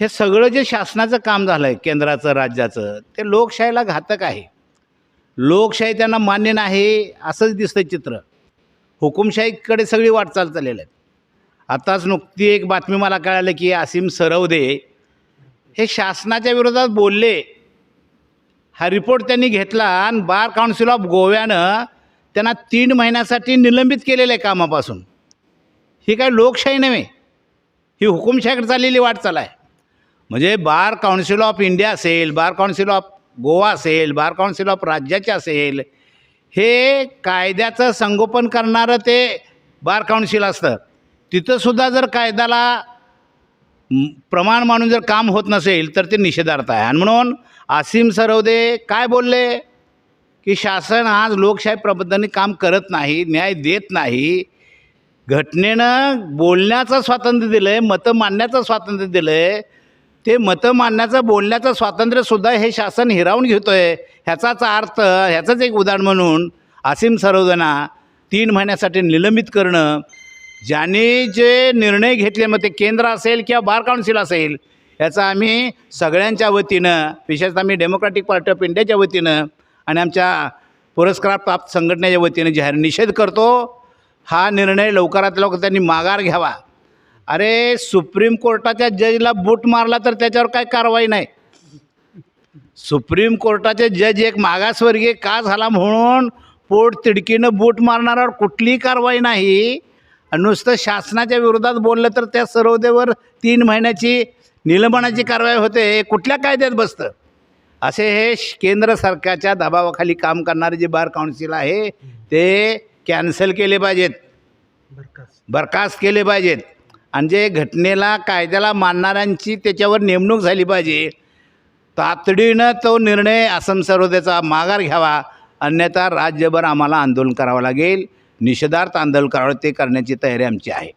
हे सगळं जे शासनाचं काम झालं आहे केंद्राचं राज्याचं ते लोकशाहीला घातक आहे. लोकशाही त्यांना मान्य नाही असंच दिसतं चित्र. हुकुमशाहीकडे सगळी वाटचाल चाललेली आहे. आताच नुकती एक बातमी मला कळाली की असीम सरवदे हे शासनाच्या विरोधात बोलले. हा रिपोर्ट त्यांनी घेतला आणि बार काउन्सिल ऑफ गोव्यानं त्यांना तीन महिन्यासाठी निलंबित केलेलं आहे कामापासून. ही काय लोकशाही नव्हे. ही हुकुमशाहीकडे चाललेली वाटचाल आहे. म्हणजे बार काउन्सिल ऑफ इंडिया असेल बार काउन्सिल ऑफ गोवा असेल बार काउन्सिल ऑफ राज्याचे असेल हे कायद्याचं संगोपन करणारं ते बार काउन्सिल असतं. तिथंसुद्धा जर कायद्याला प्रमाण मानून जर काम होत नसेल तर ते निषेधार्थ आहे. आणि म्हणून आसिम सरवदे काय बोलले? की शासन आज लोकशाही प्रबंधाने काम करत नाही न्याय देत नाही. घटनेनं बोलण्याचं स्वातंत्र्य दिलं आहे मतं मांडण्याचं स्वातंत्र्य दिलं आहे ते मतं मांडण्याचं बोलण्याचं स्वातंत्र्यसुद्धा हे शासन हिरावून घेतो आहे ह्याचाच अर्थ ह्याचंच एक उदाहरण म्हणून आसिम सरोदना तीन महिन्यासाठी निलंबित करणं. ज्यांनी जे निर्णय घेतले मग ते केंद्र असेल किंवा बार काउन्सिल असेल याचा आम्ही सगळ्यांच्या वतीनं विशेषतः मी डेमोक्रॅटिक पार्टी ऑफ इंडियाच्या वतीनं आणि आमच्या पुरस्कार प्राप्त संघटनेच्या वतीनं जाहीर निषेध करतो. हा निर्णय लवकरात लवकर त्यांनी माघार घ्यावा. अरे सुप्रीम कोर्टाच्या जजला बूट मारला तर त्याच्यावर काय कारवाई नाही. सुप्रीम कोर्टाचे जज एक मागासवर्गीय का झाला म्हणून पोट तिडकीनं बूट मारणाऱ्यावर कुठलीही कारवाई नाही. आणि नुसतं शासनाच्या विरोधात बोललं तर त्या सर्वदेवर तीन महिन्याची निलंबनाची कारवाई होते. कुठल्या कायद्यात बसतं? असे हे केंद्र सरकारच्या दबावाखाली काम करणारे जे बार काउन्सिल आहे ते कॅन्सल केले पाहिजेत. बरखास्त केले पाहिजेत. आणि जे घटनेला कायद्याला मानणाऱ्यांची त्याच्यावर नेमणूक झाली पाहिजे तातडीनं तो निर्णय आसम सर्वोदयाचा माघार घ्यावा. अन्यथा राज्यभर आम्हाला आंदोलन करावं लागेल. निषेधार्थ आंदोलन करावं ते करण्याची तयारी आमची आहे.